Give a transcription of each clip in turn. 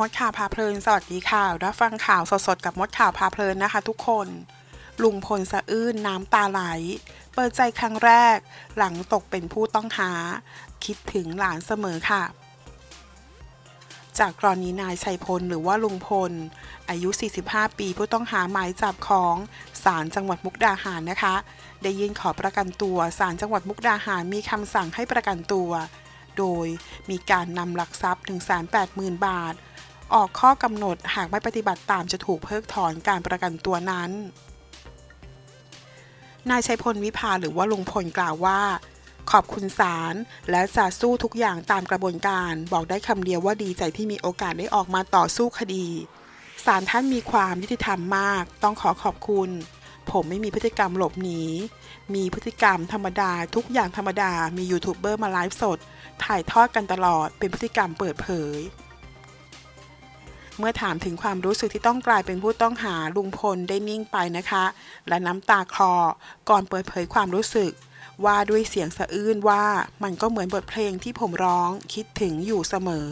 มดข่าวพาเพลิน สวัสดีค่ะ รับฟังข่าวสดๆ กับมดข่าวพาเพลินนะคะทุกคน ลุงพลสะอื้นน้ำตาไหล เปิดใจครั้งแรก หลังตกเป็นผู้ต้องหา คิดถึงหลานเสมอค่ะ จากกรณีนายชัยพลหรือว่าลุงพล อายุ 45 ปีผู้ต้องหาหมายจับของศาลจังหวัดมุกดาหารนะคะ ได้ยื่นขอประกันตัวศาลจังหวัดมุกดาหารมีคำสั่งให้ประกันตัว โดยมีการนำหลักทรัพย์180,000 บาท ออกข้อกำหนดหากไม่ปฏิบัติตามจะถูกเพิกถอนการประกันตัวนั้น นายชัยพลวิภาหรือว่าลุงพลกล่าวว่า ขอบคุณศาลและจะสู้ทุกอย่างตามกระบวนการ บอกได้คำเดียวว่าดีใจที่มีโอกาสได้ออกมาต่อสู้คดีศาลท่านมีความยุติธรรมมาก ต้องขอขอบคุณ ผมไม่มีพฤติกรรมหลบหนี มีพฤติกรรมธรรมดา ทุกอย่างธรรมดา มียูทูบเบอร์มาไลฟ์สด ถ่ายทอดกันตลอด เป็นพฤติกรรมเปิดเผย เมื่อถามถึงความรู้สึกที่ต้องกลายเป็นผู้ต้องหาลุงพลได้นิ่งไปนะคะ และน้ำตาคลอ ก่อนเปิดเผยความรู้สึก ว่าด้วยเสียงสะอื้นว่ามันก็เหมือนบทเพลงที่ผมร้องคิดถึงอยู่เสมอ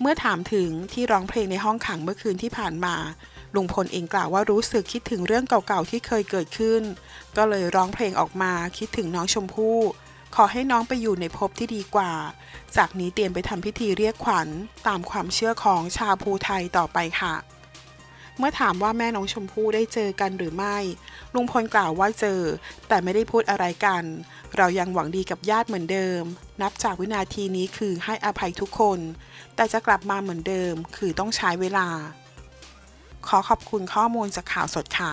เมื่อถามถึงที่ร้องเพลงในห้องขังเมื่อคืนที่ผ่านมาลุงพลเองกล่าวว่ารู้สึกคิดถึงเรื่องเก่าๆที่เคยเกิดขึ้น ก็เลยร้องเพลงออกมาคิดถึงน้องชมพู่ ขอให้น้องไปอยู่ในภพที่ดีกว่า จากนี้เตรียมไปทำพิธีเรียกขวัญตามความเชื่อของชาวภูไทยต่อไปค่ะ เมื่อถามว่าแม่น้องชมพู่ได้เจอกันหรือไม่ ลุงพลกล่าวว่าเจอ แต่ไม่ได้พูดอะไรกัน เรายังหวังดีกับญาติเหมือนเดิม นับจากวินาทีนี้คือให้อภัยทุกคน แต่จะกลับมาเหมือนเดิม คือต้องใช้เวลา ขอขอบคุณข้อมูลจากข่าวสดค่ะ